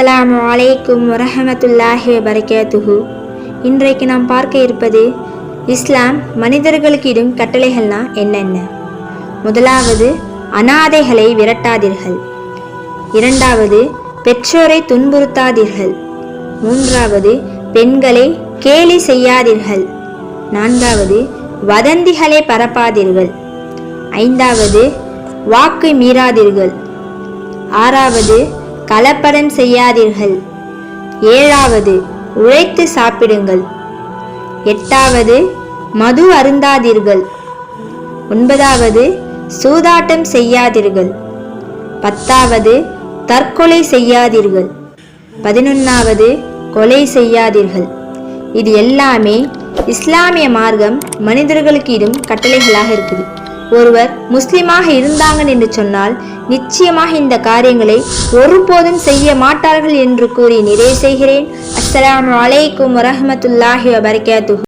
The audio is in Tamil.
அஸ்ஸலாமு வலைக்கும் வரஹமத்துல்லாஹி வபரகாத்துஹு. இன்றைக்கு நாம் பார்க்க இருப்பது இஸ்லாம் மனிதர்களுக்கு இடும் கட்டளைகள்னா என்னென்ன? முதலாவது அனாதைகளை விரட்டாதீர்கள். இரண்டாவது பெற்றோரை துன்புறுத்தாதீர்கள். மூன்றாவது பெண்களை கேலி செய்யாதீர்கள். நான்காவது வதந்திகளை பரப்பாதீர்கள். ஐந்தாவது வாக்கு மீறாதீர்கள். ஆறாவது கலப்படம் செய்யாதீர்கள். ஏழாவது உழைத்து சாப்பிடுங்கள். எட்டாவது மது அருந்தாதீர்கள். ஒன்பதாவது சூதாட்டம் செய்யாதீர்கள். பத்தாவது தற்கொலை செய்யாதீர்கள். பதினொன்னாவது கொலை செய்யாதீர்கள். இது எல்லாமே இஸ்லாமிய மார்க்கம் மனிதர்களுக்கு இடும் கட்டளைகளாக இருக்குது. ஒருவர் முஸ்லிமாக இருந்தாங்க என்று சொன்னால் நிச்சயமாக இந்த காரியங்களை ஒருபோதும் செய்ய மாட்டார்கள் என்று கூறி நிறைவு செய்கிறேன். அஸ்லாம் அலைக்கும் வரமத்துல்லாஹி வபரகாத்துஹு.